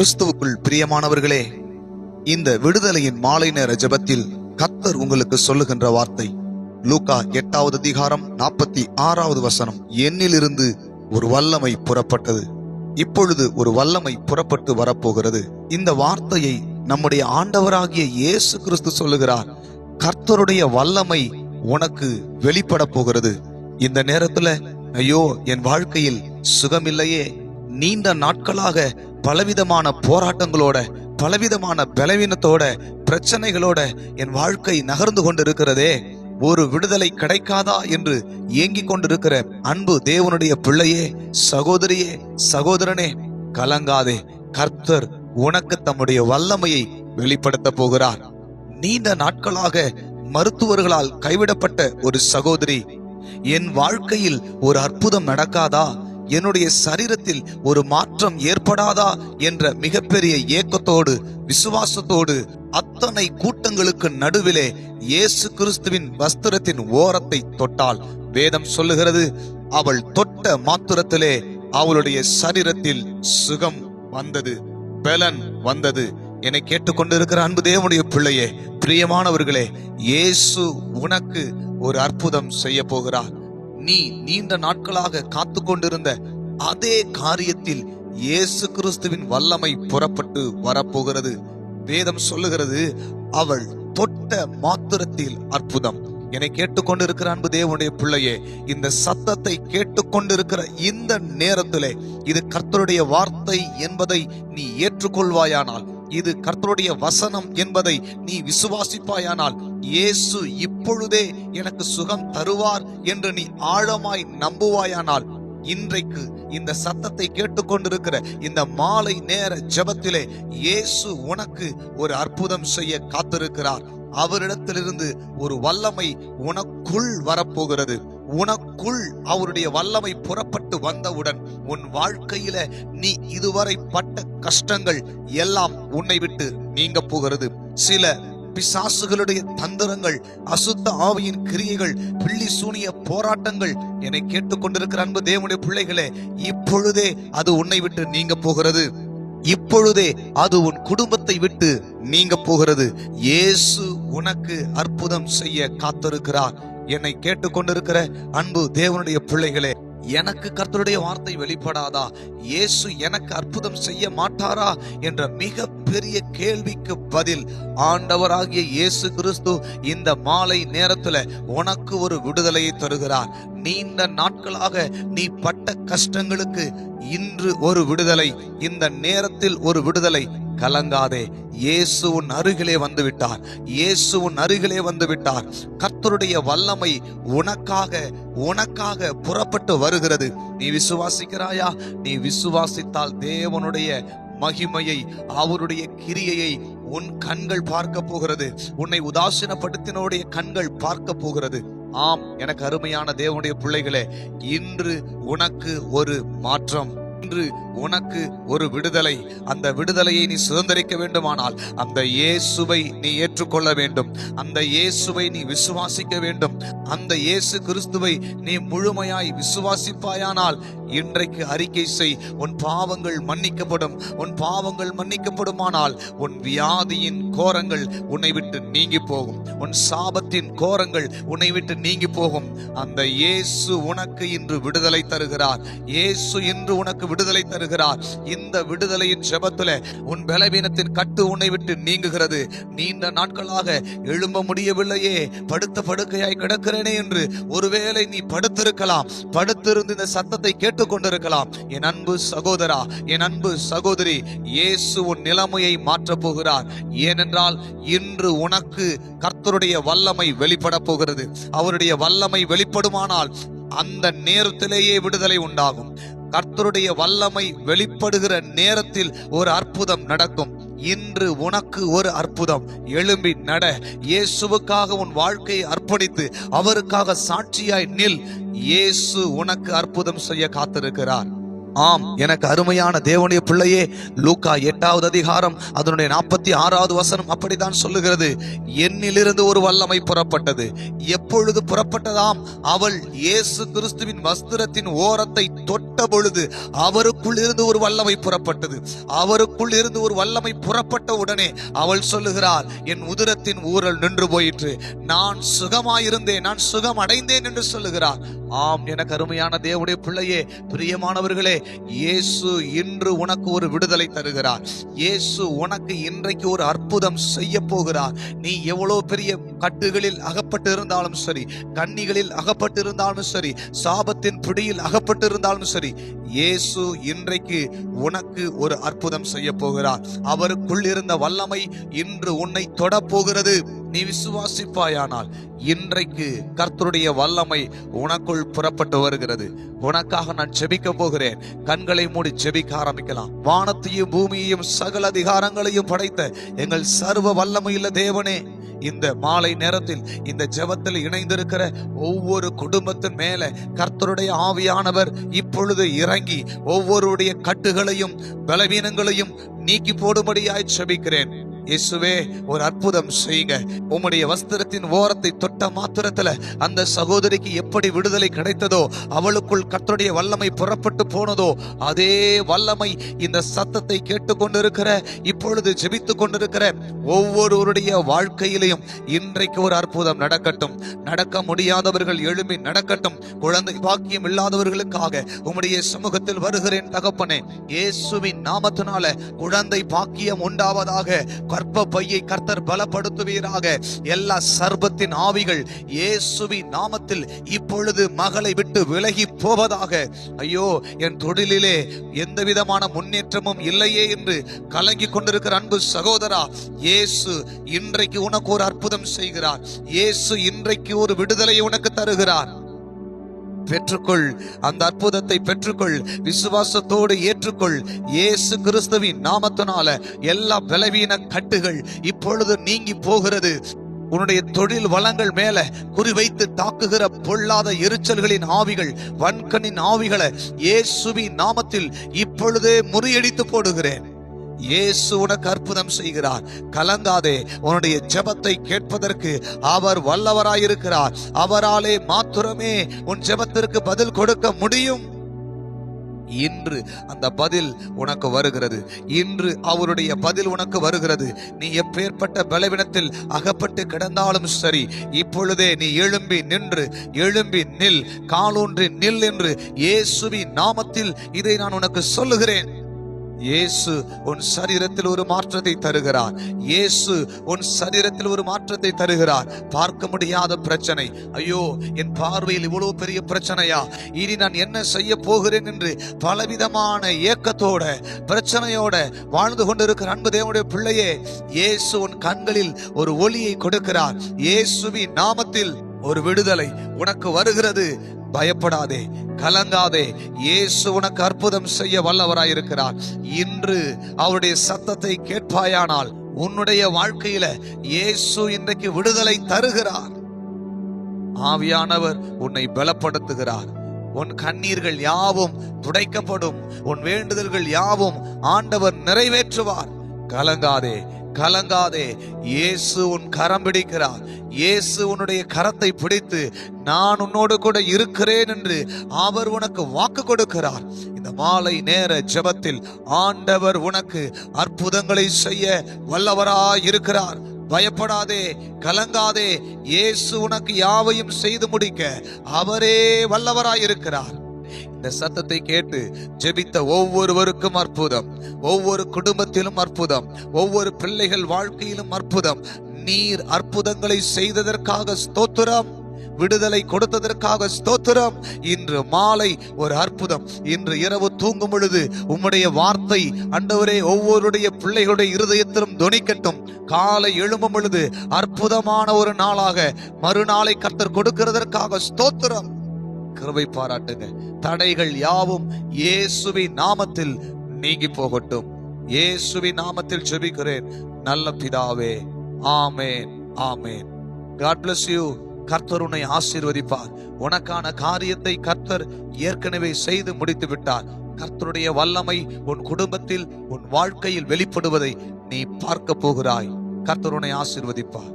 கிறிஸ்துவுக்குள் பிரியமானவர்களே இந்த விடுதலையின் மாலை நேர ஜெபத்தில் கத்தர் உங்களுக்கு சொல்லுகின்ற வார்த்தை லூகா எட்டாவது அதிகாரம் நாற்பத்தி ஆறாவது வசனம். என்னிலிருந்து ஒரு வல்லமை புறப்பட்டது. இப்பொழுது ஒரு வல்லமை புறப்பட்டு வரப்போகிறது. இந்த வார்த்தையை நம்முடைய ஆண்டவராகிய இயேசு கிறிஸ்து சொல்லுகிறார். கர்த்தருடைய வல்லமை உனக்கு வெளிப்பட போகிறது. இந்த நேரத்துல ஐயோ என் வாழ்க்கையில் சுகமில்லையே நீண்ட நாட்களாக பலவிதமான போராட்டங்களோட பலவிதமான பலவீனத்தோட பிரச்சனைகளோட என் வாழ்க்கை நகர்ந்து கொண்டிருக்கிறதே ஒரு விடுதலை கிடைக்காதா என்று ஏங்கிக் கொண்டிருக்கிற அன்பு தேவனுடைய பிள்ளையே சகோதரியே சகோதரனே கலங்காதே கர்த்தர் உனக்கு தம்முடைய வல்லமையை வெளிப்படுத்த போகிறார். நீண்ட நாட்களாக மருத்துவர்களால் கைவிடப்பட்ட ஒரு சகோதரி என் வாழ்க்கையில் ஒரு அற்புதம் நடக்காதா? என்னுடைய சரீரத்தில் ஒரு மாற்றம் ஏற்படாதா என்ற மிகப்பெரிய ஏக்கத்தோடு விசுவாசத்தோடு அத்தனை கூட்டங்களுக்கு நடுவிலே இயேசு கிறிஸ்துவின் வஸ்திரத்தின் ஓரத்தை தொட்டால் வேதம் சொல்லுகிறது அவள் தொட்ட மாத்திரத்திலே அவளுடைய சரீரத்தில் சுகம் வந்தது பலன் வந்தது. என்னை கேட்டுக்கொண்டிருக்கிற அன்பு தேவனுடைய பிள்ளையே பிரியமானவர்களே இயேசு உனக்கு ஒரு அற்புதம் செய்ய போகிறார். நீ நீண்ட நாட்களாக காத்து கொண்டிருந்த அதே காரியத்தில் இயேசு கிறிஸ்துவின் வல்லமை புறப்பட்டு வரப்போகிறது. வேதம் சொல்லுகிறது அவள் தொட்ட மாத்திரத்தில் அற்புதம். என்னை கேட்டுக்கொண்டிருக்கிற அன்பு தேவனுடைய பிள்ளையே இந்த சத்தத்தை கேட்டுக்கொண்டிருக்கிற இந்த நேரத்திலே இது கர்த்தருடைய வார்த்தை என்பதை நீ ஏற்றுக்கொள்வாயானால் இது கர்த்தருடைய வசனம் என்பதை நீ விசுவாசிப்பாயானால் இயேசு இப்பொழுதே எனக்கு சுகம் தருவார் என்று நீ ஆழமாய் நம்புவாயானால் இன்றைக்கு இந்த சத்தத்தை கேட்டுக்கொண்டிருக்கிற இந்த மாலை நேர ஜெபத்திலே இயேசு உனக்கு ஒரு அற்புதம் செய்ய காத்திருக்கிறார். அவரிடத்திலிருந்து ஒரு வல்லமை உனக்குள் வரப்போகிறது. உனக்குள் அவருடைய வல்லமை புறப்பட்டு வந்தவுடன் உன் வாழ்க்கையில நீ இதுவரை பட்ட கஷ்டங்கள் எல்லாம் உன்னை விட்டு நீங்க போகிறது. சில பிசாசுகளுடைய தந்திரங்கள் அசுத்த ஆவியின் கிரியைகள் பிள்ளி சூனிய போராட்டங்கள் என்னை கேட்டுக்கொண்டிருக்கிற அன்பு தேவனுடைய பிள்ளைகளே இப்பொழுதே அது உன்னை விட்டு நீங்க போகிறது. இப்பொழுதே அது உன் குடும்பத்தை விட்டு நீங்க போகிறது. இயேசு உனக்கு அற்புதம் செய்ய காத்திருக்கிறார். என்னை கேட்டுக்கொண்டிருக்கிற அன்பு தேவனுடைய பிள்ளைகளே எனக்கு கர்த்தருடைய வார்த்தை வெளிப்படாதா? இயேசு எனக்கு அற்புதம் செய்ய மாட்டாரா? என்ற மிக பெரிய கேள்விக்கு பதில் ஆண்டவராகிய இயேசு கிறிஸ்து இந்த மாலை நேரத்துல உனக்கு ஒரு விடுதலையை தருகிறார். நீண்ட நாட்களாக நீ பட்ட கஷ்டங்களுக்கு இன்று ஒரு விடுதலை இந்த நேரத்தில் ஒரு விடுதலை. கலங்காதே. இயேசு உன் அருகிலே வந்து விட்டார் இயேசுவின் அருகிலே வந்து விட்டார் கர்த்தருடைய வல்லமை உனக்காக உனக்காக புறப்பட்டு வருகிறது. நீ விசுவாசிக்கிறாயா? நீ விசுவாசித்தால் தேவனுடைய மகிமையை அவருடைய கிரியையை உன் கண்கள் பார்க்க போகிறது. உன்னை உதாசீனப்படுத்தினோடைய கண்கள் பார்க்க போகிறது. ஆம் எனக்கு அருமையான தேவனுடைய பிள்ளைகளே இன்று உனக்கு ஒரு மாற்றம். இன்று உனக்கு ஒரு விடுதலை. அந்த விடுதலையை நீ சுதந்திரிக்க வேண்டுமானால் அந்த இயேசுவை நீ ஏற்றுக்கொள்ள வேண்டும். அந்த இயேசுவை நீ விசுவாசிக்க வேண்டும். அந்த இயேசு கிறிஸ்துவை நீ முழுமையாய் விசுவாசிப்பாயானால் இன்றைக்கு அறிக்கை செய். உன் பாவங்கள் மன்னிக்கப்படும். உன் பாவங்கள் மன்னிக்கப்படுமானால் உன் வியாதியின் கோரங்கள் உன்னை விட்டு நீங்கி போகும். உன் சாபத்தின் கோரங்கள் உன்னை விட்டு நீங்கி போகும். அந்த இயேசு உனக்கு இன்று விடுதலை தருகிறார். இயேசு இன்று உனக்கு விடுதலை தருகிறார். இந்த விடுதலையின் ஜெபத்துல உன் பலவீனத்தின் கட்டு உன்னை விட்டு நீங்குகிறது. நீண்ட நாட்களாக எழும்ப முடியவில்லையே. படுத்த படுக்கையாய் கிடக்கிறேனே என்று ஒருவேளை நீ படுத்திருக்கலாம். படுத்திருந்து இந்த சத்தத்தை கேட்டுக்கொண்டிருக்கலாம் என் அன்பு சகோதரா என் அன்பு சகோதரி இயேசு உன் நிலைமையை மாற்றப் போகிறார். ஏனென்றால் இன்று உனக்கு கர்த்தருடைய வல்லமை வெளிப்பட போகிறது. அவருடைய வல்லமை வெளிப்படுமானால் அந்த நேரத்திலேயே விடுதலை உண்டாகும். கர்த்தருடைய வல்லமை வெளிப்படுகிற நேரத்தில் ஒரு அற்புதம் நடக்கும். இன்று உனக்கு ஒரு அற்புதம். எழும்பி நட. இயேசுவுக்காக உன் வாழ்க்கையை அர்ப்பணித்து அவருக்காக சாட்சியாய் நில். இயேசு உனக்கு அற்புதம் செய்ய காத்திருக்கிறார். ஆம் எனக்கு அருமையான தேவனுடைய பிள்ளையே லூக்கா எட்டாவது அதிகாரம் அதனுடைய நாற்பத்தி ஆறாவது வசனம் அப்படித்தான் சொல்லுகிறது. என்னிலிருந்து ஒரு வல்லமை புறப்பட்டது. எப்பொழுது புறப்பட்டதாம்? அவள் இயேசு கிறிஸ்துவின் வஸ்திரத்தின் ஓரத்தை தொட்ட பொழுது அவருக்குள் இருந்து ஒரு வல்லமை புறப்பட்டது. அவருக்குள் இருந்து ஒரு வல்லமை புறப்பட்ட உடனே அவள் சொல்லுகிறார் என் உதிரத்தின் ஊரல் நின்று போயிற்று. நான் சுகமாயிருந்தேன் நான் சுகம் அடைந்தேன் என்று சொல்லுகிறார் ஆம் எனக்கு அருமையான தேவனுடைய பிள்ளையே பிரியமானவர்களே இயேசு இன்று உனக்கு ஒரு விடுதலை தருகிறார். இயேசு உனக்கு இன்றைக்கு ஒரு அற்புதம் செய்ய போகிறார். நீ எவ்வளவு பெரிய கட்டுகளில் அகப்பட்டு இருந்தாலும் சரி கண்ணிகளில் அகப்பட்டு இருந்தாலும் சரி சாபத்தின் பிடியில் அகப்பட்டு இருந்தாலும் சரி இயேசு இன்றைக்கு உனக்கு ஒரு அற்புதம் செய்ய போகிறார். அவருக்குள் இருந்த வல்லமை இன்று உன்னை தொடப்போகிறது நீ விசுவாசிப்பாயானால் இன்றைக்கு கர்த்தருடைய வல்லமை உனக்குள் புறப்பட்டு வருகிறது. உனக்காக நான் செபிக்க போகிறேன். கண்களை மூடி செபிக்க ஆரம்பிக்கலாம். வானத்தையும் பூமியையும் சகல அதிகாரங்களையும் படைத்த எங்கள் சர்வ வல்லமையுள்ள தேவனே இந்த மாலை நேரத்தில் இந்த ஜெபத்தில் இணைந்திருக்கிற ஒவ்வொரு குடும்பத்தின் மேல கர்த்தருடைய ஆவியானவர் இப்பொழுது இறங்கி ஒவ்வொருடைய கட்டுகளையும் பலவீனங்களையும் நீக்கி போடும்படியாய் செபிக்கிறேன் இயேசுவே ஒரு அற்புதம் செய்யுங்க உம்முடைய வஸ்திரத்தின் ஓரத்தை தொட்ட மாத்திரத்துல அந்த சகோதரிக்கு எப்படி விடுதலை கிடைத்ததோ அவளுக்குள் கத்தருடைய வல்லமை புறப்பட்டு போனதோ அதே வல்லமை இந்த சத்தத்தை கேட்டுக்கொண்டிருக்கிற இப்பொழுது ஜெபித்து கொண்டிருக்கிற ஒவ்வொருவருடைய வாழ்க்கையிலையும் இன்றைக்கு ஒரு அற்புதம் நடக்கட்டும். நடக்க முடியாதவர்கள் எழும்பி நடக்கட்டும். குழந்தை பாக்கியம் இல்லாதவர்களுக்காக உம்முடைய சமூகத்தில் வருகிறேன் தகப்பனே. இயேசுவின் நாமத்தினால குழந்தை பாக்கியம் உண்டாவதாக கற்ப பையை கர்த்தர் பலப்படுத்துவீராக. எல்லா சர்பத்தின் ஆவிகள் இயேசுவி நாமத்தில் இப்பொழுது மகளை விட்டு விலகி போவதாக. ஐயோ என் தொழிலிலே எந்த விதமான முன்னேற்றமும் இல்லையே என்று கலங்கி கொண்டிருக்கிற அன்பு சகோதரா இயேசு இன்றைக்கு உனக்கு ஒரு அற்புதம் செய்கிறார். இயேசு இன்றைக்கு ஒரு விடுதலை உனக்கு தருகிறார். பெற்றுக்கொள். அந்த அற்புதத்தை பெற்றுக்கொள். விசுவாசத்தோடு ஏற்றுக்கொள். இயேசு கிறிஸ்துவின் நாமத்தினால எல்லா பலவீன கட்டுகள் இப்பொழுது நீங்கி போகிறது. உன்னுடைய தொழில் வளங்கள் மேல குறிவைத்து தாக்குகிற பொல்லாத எரிச்சல்களின் ஆவிகள் வன்கண்ணின் ஆவிகளை இயேசுவி நாமத்தில் இப்பொழுதே முறியடித்து போடுகிறேன். இயேசு உனக்கு அற்புதம் செய்கிறார். கலங்காதே உன்னுடைய ஜெபத்தை கேட்பதற்கு அவர் வல்லவராயிருக்கிறார். அவராலே மாத்திரமே உன் ஜெபத்திற்கு பதில் கொடுக்க முடியும். இன்று அந்த பதில் உனக்கு வருகிறது. இன்று அவருடைய பதில் உனக்கு வருகிறது. நீ எப்பேற்பட்ட பலவீனத்தில் அகப்பட்டு கிடந்தாலும் சரி இப்பொழுதே நீ எழும்பி நின்று எழும்பி நில் காலூன்றி நில் என்று இயேசுவி நாமத்தில் இதை நான் உனக்கு சொல்லுகிறேன். இயேசு உன் சரீரத்தில் ஒரு மாற்றத்தை தருகிறார். இயேசு உன் சரீரத்தில் ஒரு மாற்றத்தை தருகிறார். பார்க்க முடியாத பிரச்சனை. ஐயோ என் பார்வையில் இவ்வளவு பெரிய பிரச்சனையா? இனி நான் என்ன செய்ய போகிறேன் என்று பலவிதமான ஏக்கத்தோட பிரச்சனையோட வாழ்ந்து கொண்டிருக்கிற அன்பு தேவனுடைய பிள்ளையே இயேசு உன் கண்களில் ஒரு ஒளியை கொடுக்கிறார். இயேசுவின் நாமத்தில் ஒரு விடுதலை உனக்கு வருகிறது. பயப்படாதே கலங்காதே. இயேசு உனக்கு அற்புதம் செய்ய வல்லவராயிருக்கிறார். இன்று அவருடைய சத்தத்தை கேட்பாயானால் உன்னுடைய வாழ்க்கையில இயேசு இன்றைக்கு விடுதலை தருகிறார். ஆவியானவர் உன்னை பலப்படுத்துகிறார். உன் கண்ணீர்கள் யாவும் துடைக்கப்படும். உன் வேண்டுதல்கள் யாவும் ஆண்டவர் நிறைவேற்றுவார். கலங்காதே கலங்காதே. இயேசு உன் கரம் பிடிக்கிறார். இயேசு உன்னுடைய கரத்தை பிடித்து நான் உன்னோடு கூட இருக்கிறேன் என்று அவர் உனக்கு வாக்கு கொடுக்கிறார். இந்த மாலை நேர ஜெபத்தில் ஆண்டவர் உனக்கு அற்புதங்களை செய்ய வல்லவராய் இருக்கிறார். பயப்படாதே கலங்காதே. இயேசு உனக்கு யாவையும் செய்து முடிக்க அவரே வல்லவராய் இருக்கிறார். இந்த சத்தத்தை கேட்டு ஜெபித்த ஒவ்வொருவருக்கும் அற்புதம். ஒவ்வொரு குடும்பத்திலும் அற்புதம். ஒவ்வொரு பிள்ளைகள் வாழ்க்கையிலும் அற்புதம். நீர் அற்புதங்களை செய்ததற்காக ஸ்தோத்திரம். விடுதலை கொடுத்ததற்காக ஸ்தோத்திரம். இன்று மாலை ஒரு அற்புதம். இன்று இரவு தூங்கும் பொழுது உம்முடைய வார்த்தை அண்டவரே ஒவ்வொருடைய பிள்ளைகளுடைய இருதயத்திலும் துணிக்கட்டும். காலை எழும்பும் பொழுது அற்புதமான ஒரு நாளாக மறுநாளை கர்த்தர் கொடுக்கிறதற்காக ஸ்தோத்திரம். கிருபை பாராட்டுங்க. தடைகள் யாவும் இயேசுவி நாமத்தில் நீங்கி போகட்டும். இயேசுவி நாமத்தில் ஜெபிக்கிறேன். நல்ல பிதாவே ஆமேன் ஆமேன். காட் பிளஸ் யூ கர்த்தர் உன்னை ஆசீர்வதிப்பார். உனக்கான காரியத்தை கர்த்தர் ஏற்கனவே செய்து முடித்து விட்டார் கர்த்தருடைய வல்லமை உன் குடும்பத்தில் உன் வாழ்க்கையில் வெளிப்படுவதை நீ பார்க்க போகிறாய். கர்த்தர் உன்னை ஆசீர்வதிப்பார்.